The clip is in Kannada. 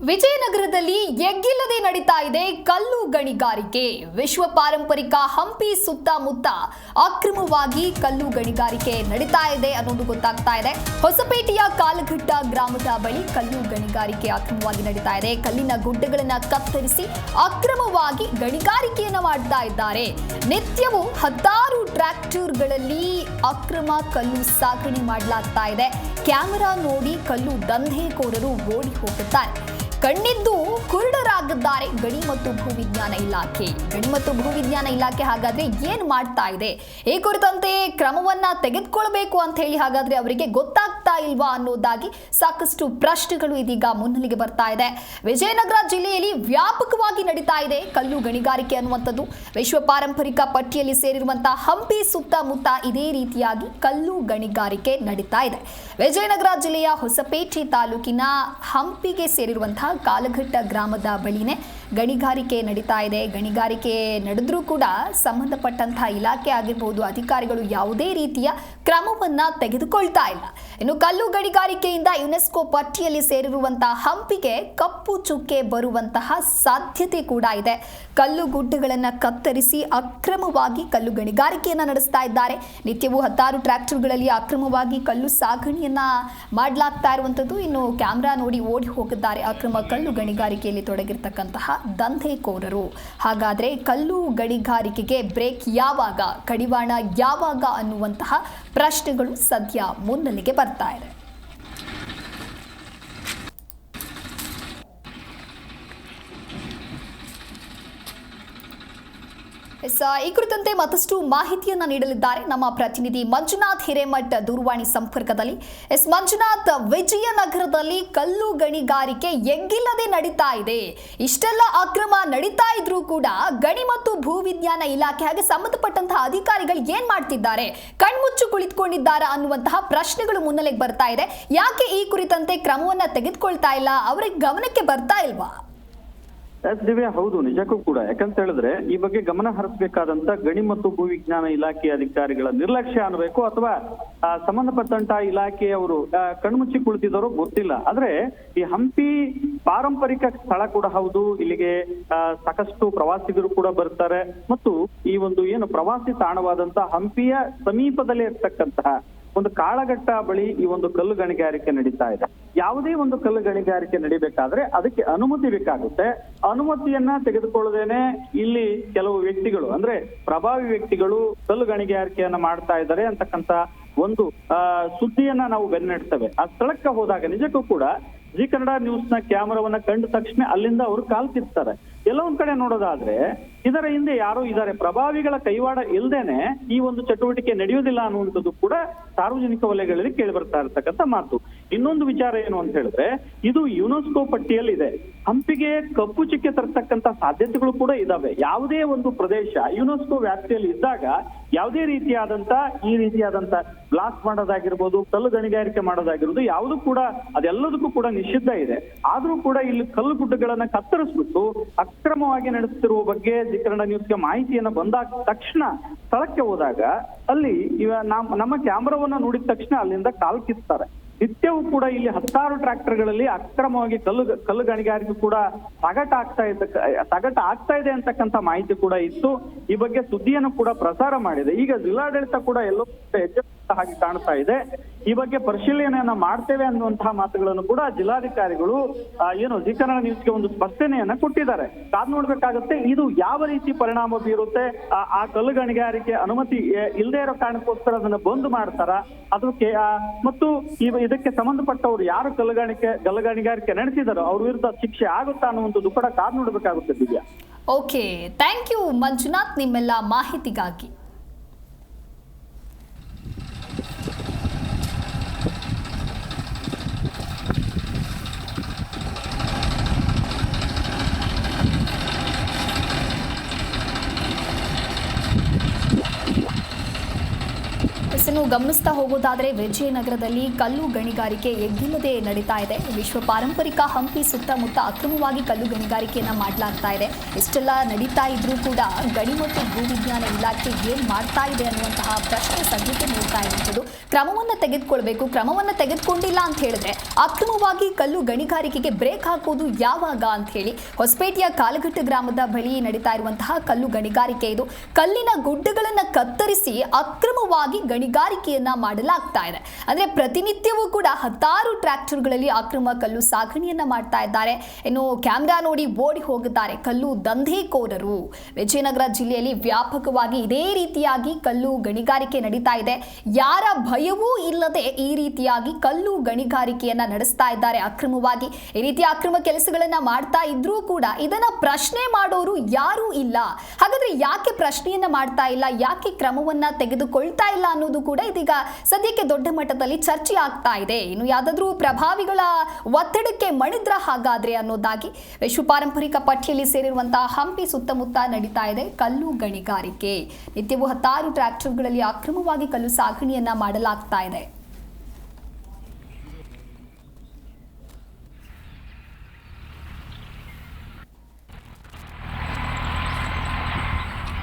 ವಿಜಯನಗರದಲ್ಲಿ ಎಗ್ಗಿಲ್ಲದೆ ನಡೀತಾ ಇದೆ ಕಲ್ಲು ಗಣಿಗಾರಿಕೆ. ವಿಶ್ವ ಪಾರಂಪರಿಕ ಹಂಪಿ ಸುತ್ತಮುತ್ತ ಅಕ್ರಮವಾಗಿ ಕಲ್ಲು ಗಣಿಗಾರಿಕೆ ನಡೀತಾ ಇದೆ ಅನ್ನೋದು ಗೊತ್ತಾಗ್ತಾ ಇದೆ. ಹೊಸಪೇಟೆಯ ಕಾಲಘಟ್ಟ ಗ್ರಾಮದ ಬಳಿ ಕಲ್ಲು ಗಣಿಗಾರಿಕೆ ಅಕ್ರಮವಾಗಿ ನಡೀತಾ ಇದೆ. ಕಲ್ಲಿನ ಗುಡ್ಡೆಗಳನ್ನ ಕತ್ತರಿಸಿ ಅಕ್ರಮವಾಗಿ ಗಣಿಗಾರಿಕೆಯನ್ನು ಮಾಡ್ತಾ ಇದ್ದಾರೆ. ನಿತ್ಯವೂ ಹತ್ತಾರು ಟ್ರ್ಯಾಕ್ಟರ್ಗಳಲ್ಲಿ ಅಕ್ರಮ ಕಲ್ಲು ಸಾಗಣೆ ಮಾಡಲಾಗ್ತಾ ಇದೆ. ಕ್ಯಾಮೆರಾ ನೋಡಿ ಕಲ್ಲು ದಂಧೆಕೋರರು ಓಡಿ ಹೋಗುತ್ತಾರೆ. ಕಣ್ಣಿದ್ದು ಕುರುಡರಾಗಿದ್ದಾರೆ. ಗಣಿ ಮತ್ತು ಭೂವಿಜ್ಞಾನ ಇಲಾಖೆ. ಗಣಿ ಮತ್ತು ಭೂವಿಜ್ಞಾನ ಇಲಾಖೆ ಹಾಗಾದ್ರೆ ಏನ್ ಮಾಡ್ತಾ ಇದೆ? ಈ ಕುರಿತಂತೆ ಕ್ರಮವನ್ನ ತೆಗೆದುಕೊಳ್ಬೇಕು ಅಂತ ಹೇಳಿ ಹಾಗಾದ್ರೆ ಅವರಿಗೆ ಗೊತ್ತಾಗ್ತಾ ಇಲ್ವಾ ಅನ್ನೋದಾಗಿ ಸಾಕಷ್ಟು ಪ್ರಶ್ನೆಗಳು ಇದೀಗ ಮುನ್ನೆಲೆಗೆ ಬರ್ತಾ ಇದೆ. ವಿಜಯನಗರ ಜಿಲ್ಲೆಯಲ್ಲಿ ವ್ಯಾಪಕವಾಗಿ ನಡೀತಾ ಇದೆ ಕಲ್ಲು ಗಣಿಗಾರಿಕೆ ಅನ್ನುವಂಥದ್ದು. ವಿಶ್ವ ಪಾರಂಪರಿಕ ಪಟ್ಟಿಯಲ್ಲಿ ಸೇರಿರುವಂತಹ ಹಂಪಿ ಸುತ್ತಮುತ್ತ ಇದೇ ರೀತಿಯಾಗಿ ಕಲ್ಲು ಗಣಿಗಾರಿಕೆ ನಡೀತಾ ಇದೆ. ವಿಜಯನಗರ ಜಿಲ್ಲೆಯ ಹೊಸಪೇಟೆ ತಾಲೂಕಿನ ಹಂಪಿಗೆ ಸೇರಿರುವಂತಹ ಕಾಲಘಟ್ಟ ಗ್ರಾಮದ ಬಳಿನೇ ಗಣಿಗಾರಿಕೆ ನಡೀತಾ ಇದೆ. ಗಣಿಗಾರಿಕೆ ನಡೆದ್ರೂ ಕೂಡ ಸಂಬಂಧಪಟ್ಟಂತಹ ಇಲಾಖೆ ಆಗಿರ್ಬೋದು, ಅಧಿಕಾರಿಗಳು ಯಾವುದೇ ರೀತಿಯ ಕ್ರಮವನ್ನು ತೆಗೆದುಕೊಳ್ತಾ ಇಲ್ಲ. ಇನ್ನು ಕಲ್ಲು ಗಣಿಗಾರಿಕೆಯಿಂದ ಯುನೆಸ್ಕೋ ಪಟ್ಟಿಯಲ್ಲಿ ಸೇರಿರುವಂತಹ ಹಂಪಿಗೆ ಕಪ್ಪು ಚುಕ್ಕೆ ಬರುವಂತಹ ಸಾಧ್ಯತೆ ಕೂಡ ಇದೆ. ಕಲ್ಲು ಗುಡ್ಡಗಳನ್ನು ಕತ್ತರಿಸಿ ಅಕ್ರಮವಾಗಿ ಕಲ್ಲು ಗಣಿಗಾರಿಕೆಯನ್ನು ನಡೆಸ್ತಾ ಇದ್ದಾರೆ. ನಿತ್ಯವೂ ಹತ್ತಾರು ಟ್ರ್ಯಾಕ್ಟರ್ಗಳಲ್ಲಿ ಅಕ್ರಮವಾಗಿ ಕಲ್ಲು ಸಾಗಣೆಯನ್ನ ಮಾಡಲಾಗ್ತಾ ಇರುವಂಥದ್ದು. ಇನ್ನು ಕ್ಯಾಮ್ರಾ ನೋಡಿ ಓಡಿ ಹೋಗಿದ್ದಾರೆ. ಅಕ್ರಮ ಕಲ್ಲು ಗಣಿಗಾರಿಕೆಯಲ್ಲಿ ತೊಡಗಿರ್ತಕ್ಕಂತಹ ದಂಧೆಕೋರರು. ಹಾಗಾದರೆ ಕಲ್ಲು ಗಣಿಗಾರಿಕೆಗೆ ಬ್ರೇಕ್ ಯಾವಾಗ? ಕಡಿವಾಣ ಯಾವಾಗ ಅನ್ನುವಂತಹ ಪ್ರಶ್ನೆಗಳು ಸದ್ಯ ಮುನ್ನೆಲೆಗೆ ಬರ್ತಾ ಇದೆ ಎಸ್, ಈ ಕುರಿತಂತೆ ಮತ್ತಷ್ಟು ಮಾಹಿತಿಯನ್ನ ನೀಡಲಿದ್ದಾರೆ ನಮ್ಮ ಪ್ರತಿನಿಧಿ ಮಂಜುನಾಥ್ ಹಿರೇಮಠ್ ದೂರವಾಣಿ ಸಂಪರ್ಕದಲ್ಲಿ. ಎಸ್, ಮಂಜುನಾಥ್, ವಿಜಯನಗರದಲ್ಲಿ ಕಲ್ಲು ಗಣಿಗಾರಿಕೆ ಎಗ್ಗಿಲ್ಲದೆ ನಡೀತಾ ಇದೆ. ಇಷ್ಟೆಲ್ಲ ಅಕ್ರಮ ನಡೀತಾ ಇದ್ರೂ ಕೂಡ ಗಣಿ ಮತ್ತು ಭೂವಿಜ್ಞಾನ ಇಲಾಖೆ ಹಾಗೆ ಸಂಬಂಧಪಟ್ಟಂತಹ ಅಧಿಕಾರಿಗಳು ಏನ್ ಮಾಡ್ತಿದ್ದಾರೆ? ಕಣ್ಮುಚ್ಚು ಕುಳಿತುಕೊಂಡಿದ್ದಾರೆ ಅನ್ನುವಂತಹ ಪ್ರಶ್ನೆಗಳು ಮುನ್ನೆಲೆಗೆ ಬರ್ತಾ ಇದೆ. ಯಾಕೆ ಈ ಕುರಿತಂತೆ ಕ್ರಮವನ್ನ ತೆಗೆದುಕೊಳ್ತಾ ಇಲ್ಲ? ಅವರಿಗೆ ಗಮನಕ್ಕೆ ಬರ್ತಾ ಇಲ್ವಾ? ಎಸ್ ದಿವ್ಯಾ ಹೌದು, ನಿಜಕ್ಕೂ ಕೂಡ. ಯಾಕಂತ ಹೇಳಿದ್ರೆ, ಈ ಬಗ್ಗೆ ಗಮನ ಹರಿಸಬೇಕಾದಂತ ಗಣಿ ಮತ್ತು ಭೂವಿಜ್ಞಾನ ಇಲಾಖೆ ಅಧಿಕಾರಿಗಳ ನಿರ್ಲಕ್ಷ್ಯ ಅನ್ಬೇಕು ಅಥವಾ ಸಂಬಂಧಪಟ್ಟಂತ ಇಲಾಖೆಯವರು ಕಣ್ಮುಚ್ಚಿ ಕುಳಿತಿದ್ದರೂ ಗೊತ್ತಿಲ್ಲ. ಆದ್ರೆ, ಈ ಹಂಪಿ ಪಾರಂಪರಿಕ ಸ್ಥಳ ಕೂಡ ಹೌದು. ಇಲ್ಲಿಗೆ ಸಾಕಷ್ಟು ಪ್ರವಾಸಿಗರು ಕೂಡ ಬರ್ತಾರೆ. ಮತ್ತು ಈ ಒಂದು ಏನು ಪ್ರವಾಸಿ ತಾಣವಾದಂತ ಹಂಪಿಯ ಸಮೀಪದಲ್ಲೇ ಇರ್ತಕ್ಕಂತಹ ಒಂದು ಕಾಳಘಟ್ಟ ಬಳಿ ಈ ಒಂದು ಕಲ್ಲು ಗಣಿಗಾರಿಕೆ ನಡೀತಾ ಇದೆ. ಯಾವುದೇ ಒಂದು ಕಲ್ಲು ಗಣಿಗಾರಿಕೆ ನಡಿಬೇಕಾದ್ರೆ ಅದಕ್ಕೆ ಅನುಮತಿ ಬೇಕಾಗುತ್ತೆ. ಅನುಮತಿಯನ್ನ ತೆಗೆದುಕೊಳ್ಳದೇನೆ ಇಲ್ಲಿ ಕೆಲವು ವ್ಯಕ್ತಿಗಳು, ಅಂದ್ರೆ ಪ್ರಭಾವಿ ವ್ಯಕ್ತಿಗಳು ಕಲ್ಲು ಗಣಿಗಾರಿಕೆಯನ್ನ ಮಾಡ್ತಾ ಇದ್ದಾರೆ ಅಂತಕ್ಕಂತ ಒಂದು ಸುದ್ದಿಯನ್ನ ನಾವು ಬೆನ್ನಡ್ತೇವೆ. ಆ ಸ್ಥಳಕ್ಕೆ ಹೋದಾಗ ನಿಜಕ್ಕೂ ಕೂಡ ಜಿ ಕನ್ನಡ ನ್ಯೂಸ್ನ ಕ್ಯಾಮರಾವನ್ನ ಕಂಡ ತಕ್ಷಣ ಅಲ್ಲಿಂದ ಅವರು ಕಾಲ್ ಕಿತ್ತಾರೆ ಎಲ್ಲ ಒಂದ್ ಕಡೆ ನೋಡೋದಾದ್ರೆ, ಇದರ ಹಿಂದೆ ಯಾರು ಇದ್ದಾರೆ ಪ್ರಭಾವಿಗಳ ಕೈವಾಡ ಇಲ್ದೇನೆ ಈ ಒಂದು ಚಟುವಟಿಕೆ ನಡೆಯುವುದಿಲ್ಲ ಅನ್ನುವಂಥದ್ದು ಕೂಡ ಸಾರ್ವಜನಿಕ ವಲಯಗಳಲ್ಲಿ ಕೇಳಿ ಬರ್ತಾ ಇರ್ತಕ್ಕಂಥ ಮಾತು. ಇನ್ನೊಂದು ವಿಚಾರ ಏನು ಅಂತ ಹೇಳಿದ್ರೆ, ಇದು ಯುನೆಸ್ಕೋ ಪಟ್ಟಿಯಲ್ಲಿ ಇದೆ ಹಂಪಿಗೆ ಕಪ್ಪು ಚುಕ್ಕೆ ತರ್ತಕ್ಕಂತ ಸಾಧ್ಯತೆಗಳು ಕೂಡ ಇದಾವೆ. ಯಾವುದೇ ಒಂದು ಪ್ರದೇಶ ಯುನೆಸ್ಕೋ ವ್ಯಾಪ್ತಿಯಲ್ಲಿ ಇದ್ದಾಗ ಯಾವುದೇ ರೀತಿಯಾದಂತ ಈ ರೀತಿಯಾದಂತ ಬ್ಲಾಸ್ಟ್ ಮಾಡೋದಾಗಿರ್ಬೋದು, ಕಲ್ಲು ಗಣಿಗಾರಿಕೆ ಮಾಡೋದಾಗಿರ್ಬೋದು ಯಾವುದು ಕೂಡ ಅದೆಲ್ಲದಕ್ಕೂ ಕೂಡ ನಿಷಿದ್ಧ ಇದೆ. ಆದ್ರೂ ಕೂಡ ಇಲ್ಲಿ ಕಲ್ಲು ಗುಡ್ಡಗಳನ್ನ ಕತ್ತರಿಸ್ಬಿಟ್ಟು ಅಕ್ರಮವಾಗಿ ನಡೆಸುತ್ತಿರುವ ಬಗ್ಗೆ ಜಿಕರಣ ನ್ಯೂಸ್ಗೆ ಮಾಹಿತಿಯನ್ನ ಬಂದಾಗ ತಕ್ಷಣ ಸ್ಥಳಕ್ಕೆ ಹೋದಾಗ ಅಲ್ಲಿ ಇವ ನಮ್- ನಮ್ಮ ಕ್ಯಾಮ್ರಾವನ್ನ ನೋಡಿದ ತಕ್ಷಣ ಅಲ್ಲಿಂದ ಕಾಲ್ ಕಿತ್ತಾರೆ. ನಿತ್ಯವೂ ಕೂಡ ಇಲ್ಲಿ ಹತ್ತಾರು ಟ್ರ್ಯಾಕ್ಟರ್ಗಳಲ್ಲಿ ಅಕ್ರಮವಾಗಿ ಕಲ್ಲು ಕಲ್ಲು ಗಣಿಗಾರಿಕೆ ಕೂಡ ಸಗಟ ಆಗ್ತಾ ಇದ್ದ ಸಗಟ ಆಗ್ತಾ ಇದೆ ಅಂತಕ್ಕಂಥ ಮಾಹಿತಿ ಕೂಡ ಇತ್ತು. ಈ ಬಗ್ಗೆ ಸುದ್ದಿಯನ್ನು ಕೂಡ ಪ್ರಸಾರ ಮಾಡಿದೆ. ಈಗ ಜಿಲ್ಲಾಡಳಿತ ಕೂಡ ಎಲ್ಲೋ ಇಟ್ಟ ಹಾಗೆ ಕಾಣ್ತಾ ಇದೆ. ಈ ಬಗ್ಗೆ ಪರಿಶೀಲನೆಯನ್ನ ಮಾಡ್ತೇವೆ ಅನ್ನುವಂತಹ ಮಾತುಗಳನ್ನು ಕೂಡ ಜಿಲ್ಲಾಧಿಕಾರಿಗಳು ಏನು ಜಿ ಕನ್ನಡ ಒಂದು ಸ್ಪಷ್ಟನೆಯನ್ನ ಕೊಟ್ಟಿದ್ದಾರೆ. ಕಾದ್ ನೋಡ್ಬೇಕಾಗುತ್ತೆ, ಇದು ಯಾವ ರೀತಿ ಪರಿಣಾಮ ಬೀರುತ್ತೆ? ಆ- ಕಲ್ಲು ಗಣಿಗಾರಿಕೆ ಅನುಮತಿ ಇಲ್ಲದೆ ಇರೋ ಕಾರಣಕ್ಕೋಸ್ಕರ ಅದನ್ನ ಬಂದ್ ಮಾಡ್ತಾರ? ಅದಕ್ಕೆ ಮತ್ತು ಇದಕ್ಕೆ ಸಂಬಂಧಪಟ್ಟವರು ಯಾರು ಕಲ್ಲುಗಾಣಿಕೆ ಕಲ್ಲುಗಣಿಗಾರಿಕೆ ನಡೆಸಿದಾರೋ ಅವ್ರ ವಿರುದ್ಧ ಶಿಕ್ಷೆ ಆಗುತ್ತಾ ಅನ್ನುವಂಥದ್ದು ಕೂಡ ಕಾದ್ ನೋಡ್ಬೇಕಾಗುತ್ತೆ Divya. Okay thank you Manjunath ನಿಮ್ಮೆಲ್ಲ ಮಾಹಿತಿಗಾಗಿ. ಎಸ್ಸನ್ನು ಗಮನಿಸ್ತಾ ಹೋಗೋದಾದರೆ ವಿಜಯನಗರದಲ್ಲಿ ಕಲ್ಲು ಗಣಿಗಾರಿಕೆ ಎಗ್ಗಿಲ್ಲದೆ ನಡೀತಾ ಇದೆ. ವಿಶ್ವ ಪಾರಂಪರಿಕ ಹಂಪಿ ಸುತ್ತಮುತ್ತ ಅಕ್ರಮವಾಗಿ ಕಲ್ಲು ಗಣಿಗಾರಿಕೆಯನ್ನ ಮಾಡಲಾಗ್ತಾ ಇದೆ. ಇಷ್ಟೆಲ್ಲ ನಡೀತಾ ಇದ್ರೂ ಕೂಡ ಗಣಿ ಮತ್ತು ಭೂವಿಜ್ಞಾನ ಇಲಾಖೆ ಏನು ಮಾಡ್ತಾ ಇದೆ ಅನ್ನುವಂತಹ ಪ್ರಶ್ನೆ ಸದ್ಯಕ್ಕೆ ಮೂಡ್ತಾ ಇರುವಂಥದ್ದು. ಕ್ರಮವನ್ನ ತೆಗೆದುಕೊಳ್ಬೇಕು. ಕ್ರಮವನ್ನ ತೆಗೆದುಕೊಂಡಿಲ್ಲ ಅಂತ ಹೇಳಿದ್ರೆ ಅಕ್ರಮವಾಗಿ ಕಲ್ಲು ಗಣಿಗಾರಿಕೆಗೆ ಬ್ರೇಕ್ ಹಾಕೋದು ಯಾವಾಗ ಅಂತ ಹೇಳಿ ಹೊಸಪೇಟೆಯ ಕಾಲಘಟ್ಟ ಗ್ರಾಮದ ಬಳಿ ನಡೀತಾ ಇರುವಂತಹ ಕಲ್ಲು ಗಣಿಗಾರಿಕೆ ಇದು. ಕಲ್ಲಿನ ಗುಡ್ಡಗಳನ್ನ ಕತ್ತರಿಸಿ ಅಕ್ರಮವಾಗಿ ಗಣಿಗಾರಿಕೆಯನ್ನ ಮಾಡಲಾಗ್ತಾ ಇದೆ. ಅಂದ್ರೆ ಪ್ರತಿನಿತ್ಯವೂ ಕೂಡ ಹತ್ತಾರು ಟ್ರ್ಯಾಕ್ಟರ್ಗಳಲ್ಲಿ ಅಕ್ರಮ ಕಲ್ಲು ಸಾಗಣೆಯನ್ನ ಮಾಡ್ತಾ ಇದ್ದಾರೆ. ಇನ್ನು ಕ್ಯಾಮ್ರಾ ನೋಡಿ ಓಡಿ ಹೋಗುತ್ತಾರೆ ಕಲ್ಲು ದಂಧೆಕೋರರು. ವಿಜಯನಗರ ಜಿಲ್ಲೆಯಲ್ಲಿ ವ್ಯಾಪಕವಾಗಿ ಇದೇ ರೀತಿಯಾಗಿ ಕಲ್ಲು ಗಣಿಗಾರಿಕೆ ನಡೀತಾ ಇದೆ. ಯಾರ ಭಯವೂ ಇಲ್ಲದೆ ಈ ರೀತಿಯಾಗಿ ಕಲ್ಲು ಗಣಿಗಾರಿಕೆಯನ್ನ ನಡೆಸ್ತಾ ಇದ್ದಾರೆ ಅಕ್ರಮವಾಗಿ. ಈ ರೀತಿಯ ಅಕ್ರಮ ಕೆಲಸಗಳನ್ನ ಮಾಡ್ತಾ ಇದ್ರೂ ಕೂಡ ಇದನ್ನ ಪ್ರಶ್ನೆ ಮಾಡೋರು ಯಾರೂ ಇಲ್ಲ. ಹಾಗಾದ್ರೆ ಯಾಕೆ ಪ್ರಶ್ನೆಯನ್ನ ಮಾಡ್ತಾ ಇಲ್ಲ? ಯಾಕೆ ಕ್ರಮವನ್ನ ತೆಗೆದುಕೊಳ್ತಾ ಇಲ್ಲ ಅನ್ನೋದು ಕೂಡ ಇದೀಗ ಸದ್ಯಕ್ಕೆ ದೊಡ್ಡ ಮಟ್ಟದಲ್ಲಿ ಚರ್ಚೆ ಆಗ್ತಾ ಇದೆ. ಇನ್ನು ಯಾವುದಾದ್ರೂ ಪ್ರಭಾವಿಗಳ ಒತ್ತಡಕ್ಕೆ ಮಣಿದ್ರ ಹಾಗಾದ್ರೆ ಅನ್ನೋದಾಗಿ ವಿಶ್ವ ಪಾರಂಪರಿಕ ಪಟ್ಟಿಯಲ್ಲಿ ಸೇರಿರುವಂತಹ ಹಂಪಿ ಸುತ್ತಮುತ್ತ ನಡೀತಾ ಇದೆ ಕಲ್ಲು ಗಣಿಗಾರಿಕೆ. ನಿತ್ಯವೂ ಹತ್ತಾರು ಟ್ರ್ಯಾಕ್ಟರ್ಗಳಲ್ಲಿ ಅಕ್ರಮವಾಗಿ ಕಲ್ಲು ಸಾಗಣೆಯನ್ನ ಮಾಡಲಾಗ್ತಾ ಇದೆ.